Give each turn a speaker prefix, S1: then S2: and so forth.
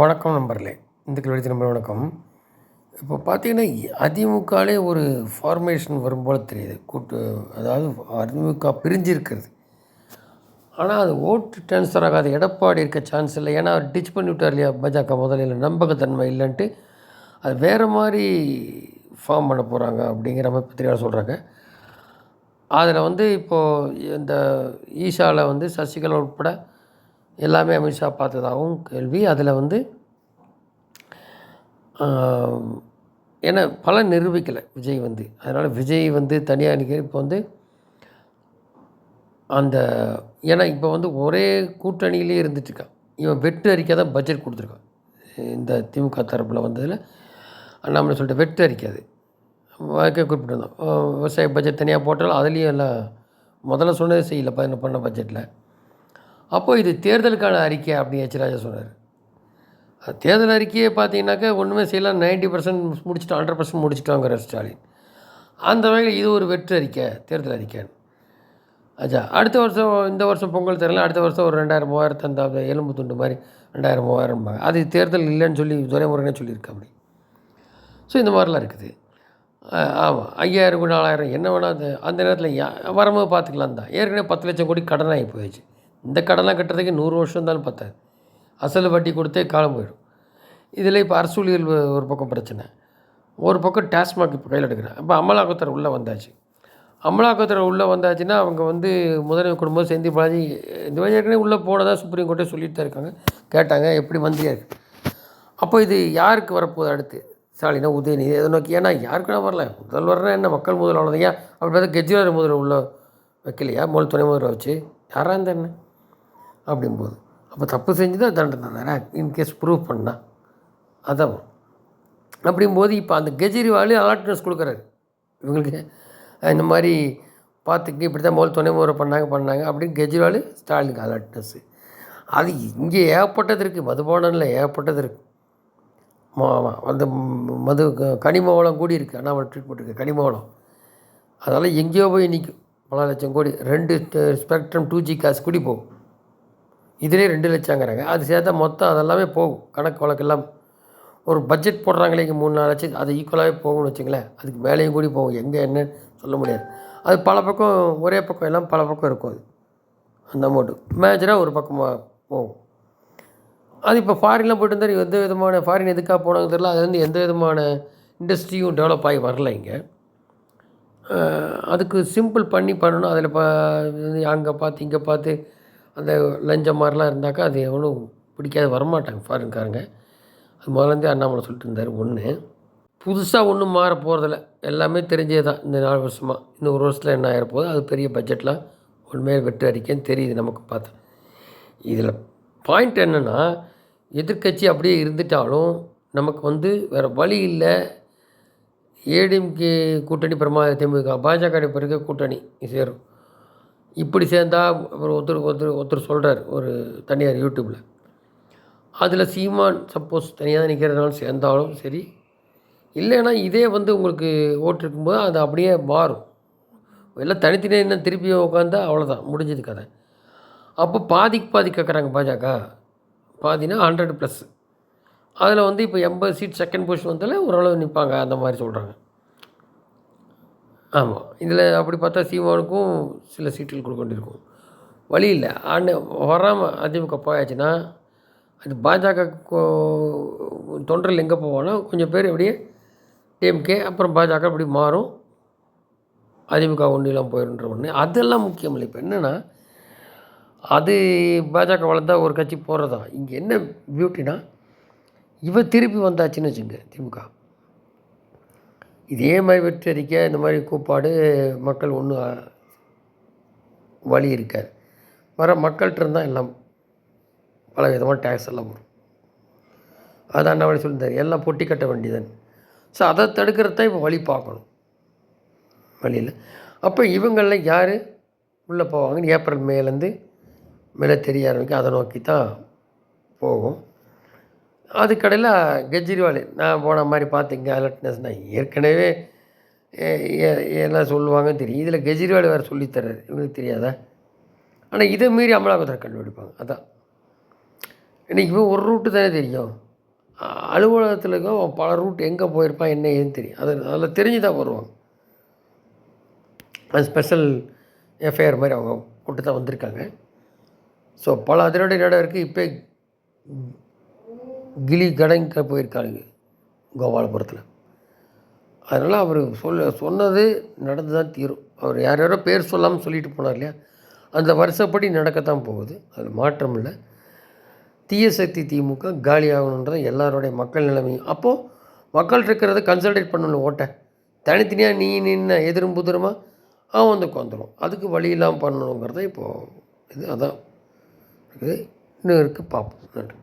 S1: வணக்கம் நம்பர்லே இந்த கல்வெடுத்து நம்பர் வணக்கம். இப்போ பார்த்தீங்கன்னா அதிமுகலே ஒரு ஃபார்மேஷன் வரும் போல் தெரியுது. கூட்டு அதாவது அதிமுக பிரிஞ்சிருக்கிறது. ஆனால் அது ஓட்டு ட்ரான்ஸ்ஃபர் ஆகாத எடப்பாடி இருக்க சான்ஸ் இல்லை. ஏன்னா அவர் டிச் பண்ணி விட்டார் இல்லையா பாஜக முதல்ல. நம்பகத்தன்மை இல்லைன்ட்டு அது வேறு மாதிரி ஃபார்ம் பண்ண போகிறாங்க அப்படிங்கிற மாதிரி பத்திரிகையாளர் சொல்கிறாங்க அதில் வந்து இப்போது இந்த ஈஷாவில் வந்து சசிகலா உட்பட எல்லாமே அமித்ஷா பார்த்ததாகவும் கேள்வி. அதில் வந்து ஏன்னா பலன் நிரூபிக்கலை விஜய் வந்து. அதனால் விஜய் வந்து தனியாக நிற்கிற இப்போ வந்து அந்த ஏன்னா இப்போ வந்து ஒரே கூட்டணியிலே இருந்துட்டுருக்கான் இவன் வெட்டு அறிக்கை தான் பட்ஜெட் கொடுத்துருக்கான். இந்த திமுக தரப்பில் வந்ததில் அண்ணாமலை சொல்லிட்டு வெட்டு அறிக்கை அது வாழ்க்கை குறிப்பிட்டிருந்தோம் விவசாய பட்ஜெட் தனியாக போட்டாலும் அதுலேயும் எல்லாம் முதல்ல சொன்னதே செய்யல பதினொன்று பண்ண பட்ஜெட்டில் அப்போது இது தேர்தலுக்கான அறிக்கை அப்படின்னு எச்ராஜா சொன்னார். தேர்தல் அறிக்கையை பார்த்தீங்கன்னாக்கா ஒன்றுமே செய்யலாம் நைன்ட்டி பர்சன்ட் முடிச்சிட்டோம் ஹண்ட்ரட் பர்சன்ட் முடிச்சிட்டோங்கிற ஸ்டாலின். அந்த வகையில் இது ஒரு வெற்று அறிக்கை தேர்தல் அறிக்கைன்னு. அச்சா அடுத்த வருஷம் இந்த வருஷம் பொங்கல் தெரியல அடுத்த வருஷம் ஒரு ரெண்டாயிரம் மூவாயிரத்து அந்த எலும்பு துண்டு மாதிரி ரெண்டாயிரம் மூவாயிரம் அது தேர்தல் இல்லைன்னு சொல்லி துரைமுருகனே சொல்லியிருக்க அப்படி. ஸோ இந்த மாதிரிலாம் இருக்குது. ஆமாம் ஐயாயிரம் நாலாயிரம் என்ன வேணால் அந்த அந்த நேரத்தில் யா வரும்போது பார்த்துக்கலாம் தான் ஏற்கனவே பத்து லட்சம் கோடி கடனாகி போயிடுச்சு. இந்த கடன்லாம் கட்டுறதுக்கு நூறு வருஷம் இருந்தாலும் பத்தாது அசல் வட்டி கொடுத்தே காலம் போயிடும். இதில் இப்போ அரசூழியல் ஒரு பக்கம் பிரச்சனை. ஒரு பக்கம் டாஸ்மாக் இப்போ கையில் எடுக்கிறேன் இப்போ அமலாக்கத்துறை உள்ளே வந்தாச்சு. அமலாக்கத்துறை உள்ளே வந்தாச்சுன்னா அவங்க வந்து முதல்வர் குடும்பம் செந்தி பாலாஜி இந்த மாதிரி ஏற்கனவே உள்ளே போனதாக சுப்ரீம் கோர்ட்டே சொல்லிட்டு தான் இருக்காங்க. கேட்டாங்க எப்படி மந்திரியாக இருக்குது அப்போ இது யாருக்கு வரப்போகுது அடுத்து? ஸ்டாலினா உதயநிதி எதை நோக்கி. ஏன்னா யாருக்குன்னா வரல முதல்வர்னா என்ன? மக்கள் முதல்வர் அவ்வளோதான் அப்படி பார்த்தா கெஜ்ரிவால் முதல்வர் உள்ள வைக்கலையா? முதல் துணை முதல்வர் வச்சு. யாராக இருந்தா என்ன? அப்படிம்போது. அப்போ தப்பு செஞ்சு தான்? தண்டனை தானே இன்கேஸ் ப்ரூவ் பண்ணால் அதான் அப்படிங்கும்போது இப்போ அந்த கெஜ்ரிவாலு அலர்ட்னஸ் கொடுக்குறாரு. இவங்களுக்கு இந்த மாதிரி பார்த்துக்கு இப்படி தான் முதல் துணை முறை பண்ணாங்க பண்ணாங்க அப்படின்னு கெஜ்ரிவால் ஸ்டாலினுக்கு அலர்ட்னஸ்ஸு அது இங்கே ஏகப்பட்டது இருக்குது மதுபானனில் ஏகப்பட்டது இருக்குது அந்த மது க- கனிம வளம் கூடி இருக்குது அண்ணாமலை ட்ரீட் போட்டிருக்கு. கனிம வளம் அதனால் எங்கேயோ போய் நிற்கும் பல லட்சம் கோடி. ரெண்டு ஸ்பெக்ட்ரம் டூ ஜி காசு கூடி போகும். இதிலே ரெண்டு லட்சங்கிறாங்க. அது சேர்த்தா மொத்தம் அதெல்லாமே போகும். கணக்கு வழக்கெல்லாம் ஒரு பட்ஜெட் போடுறாங்களே இங்கே மூணு நாலு லட்சம் அது ஈக்குவலாகவே போகும்னு வச்சுங்களேன். அதுக்கு மேலேயும் கூடி போகும். எங்கே என்னன்னு சொல்ல முடியாது. அது பல பக்கம் ஒரே பக்கம் எல்லாம் பல பக்கம் இருக்கும் அது. அந்த அமௌண்ட்டு மேஜராக ஒரு பக்கமாக போகும். அது இப்போ ஃபாரின்லாம் போயிட்டு இருந்தால் எந்த விதமான ஃபாரின் எதுக்காக போனாங்க தெரியல. அதுலேருந்து எந்த விதமான இண்டஸ்ட்ரியும் டெவலப் ஆகி வரல இங்கே. அதுக்கு சிம்பிள் பண்ணி பண்ணணும். அதில் பா அங்கே பார்த்து இங்கே பார்த்து அந்த லஞ்சம் மாதிரிலாம் இருந்தாக்கா அது எவனும் பிடிக்காது வரமாட்டாங்க ஃபாரின்காரங்க அது முதலேருந்தே அண்ணாமலை சொல்லிட்டு இருந்தார் ஒன்று புதுசாக ஒன்றும் மாற போகிறதில்ல எல்லாமே தெரிஞ்சே தான் இந்த நாலு வருஷமாக இந்த ஒரு வருஷத்தில் என்ன ஆகிற அது பெரிய பட்ஜெட்லாம் உண்மையாக வெற்றி அறிக்கைன்னு தெரியுது நமக்கு பார்த்தா. இதில் பாயிண்ட் என்னென்னா எதிர்க்கட்சி அப்படியே இருந்துட்டாலும் நமக்கு வந்து வேறு வழி இல்லை. ஏடிஎம்கே கூட்டணி பிரமா திமுக பாஜக பிறகு கூட்டணி சேரும். இப்படி சேர்ந்தா அப்புறம் ஒருத்தர் ஒருத்தர் ஒருத்தர் சொல்கிறார் ஒரு தனியார் யூடியூப்பில் அதில் சீமான் சப்போஸ் தனியாக தான் நிற்கிறதுனால சேர்ந்தாலும் சரி இல்லைன்னா இதே வந்து உங்களுக்கு ஓட்டிருக்கும்போது அது அப்படியே மாறும். எல்லாம் தனித்தனியாக இன்னும் திருப்பி உட்காந்தா அவ்வளோதான் முடிஞ்சது கதை. அப்போ பாதிக்கு பாதி கேட்குறாங்க பாஜக. பாதினா ஹண்ட்ரட் ப்ளஸ் அதில் வந்து இப்போ எண்பது சீட் செகண்ட் பொசிஷன் வந்தாலே ஓரளவு நிற்பாங்க அந்த மாதிரி சொல்கிறாங்க ஆமாம். இதில் அப்படி பார்த்தா சீமானுக்கும் சில சீட்டுகள் கொடுக்க வேண்டியிருக்கும் வழி இல்லை. ஆனால் வராமல் அதிமுக போயாச்சுன்னா அது பாஜக கோ- எங்கே போவானோ கொஞ்சம் பேர் அப்படியே டிஎம்கே அப்புறம் பாஜக இப்படி மாறும். அதிமுக ஒன்றிலாம் போயிடுன்ற ஒன்று அதெல்லாம் முக்கியம் இல்லை. இப்போ என்னென்னா அது பாஜக வளர்ந்தா ஒரு கட்சி போகிறதா இங்கே என்ன பியூட்டினா இவ திருப்பி வந்தாச்சுன்னு வச்சுங்க திமுக. இதே மாதிரி வெற்றி இந்த மாதிரி கூப்பாடு மக்கள் ஒன்றும் வழி இருக்காது. வர மக்கள்கிட்ட இருந்தால் எல்லாம் பல விதமான டேக்ஸ் எல்லாம் வரும். அதான் அண்ணாமலை சொல்லியிருந்தார். எல்லாம் பொட்டி கட்ட வேண்டியதன் ஸோ அதை தடுக்கிறது தான் இப்போ வழி பார்க்கணும். வழியில் அப்போ இவங்களில் யார்? உள்ளே போவாங்கன்னு ஏப்ரல் மேலேருந்து மேலே தெரிய ஆரம்பிக்கும். அதை நோக்கி தான் போகும். அதுக்கடையில் கெஜ்ரிவால். நான் போன மாதிரி பார்த்தீங்க அலர்ட்னஸ் நான் ஏற்கனவே என்ன எல்லாம் சொல்லுவாங்கன்னு தெரியும். இதில் கெஜ்ரிவால் வேறு சொல்லித்தர்றாரு இவங்களுக்கு தெரியாதா? ஆனால் இதை மீறி அமலாக்கத்துறை கண்டுபிடிப்பாங்க. அதான். இன்றைக்கி ஒரு ரூட்டு தானே தெரியும். அலுவலகத்தில் இருக்க பல ரூட் எங்கே போயிருப்பான் என்ன ஏதுன்னு தெரியும். அது அதில் தெரிஞ்சு தான் வருவாங்க. அது ஸ்பெஷல் எஃப்ஐஆர் மாதிரி அவங்க போட்டு தான் வந்திருக்காங்க. ஸோ பல அதிரடி நடவடிக்கை இப்போ கிளி கடங்க போயிருக்காங்க கோபாலபுரத்தில். அதனால் அவர் சொல்ல சொன்னது நடந்து தான் தீரும். அவர் யார் யாரோ பேர் சொல்லாமல் சொல்லிட்டு போனார் இல்லையா? அந்த வருஷப்படி நடக்கத்தான் போகுது. அதில் மாற்றம் இல்லை. தீய சக்தி திமுக காலி ஆகணுன்றது எல்லாருடைய மக்கள் நிலைமையும். அப்போது மக்கள் இருக்கிறத கன்சல்டேட் பண்ணணும் ஓட்டை. தனித்தனியாக நீ நின்ன எதிரும் புதிரமா? அவன் வந்து உட்காந்துரும் அதுக்கு வழி இல்லாமல் பண்ணணுங்கிறத இப்போது இது அதான். இருக்குது இன்னும் இருக்குது பார்ப்போம். நன்றி.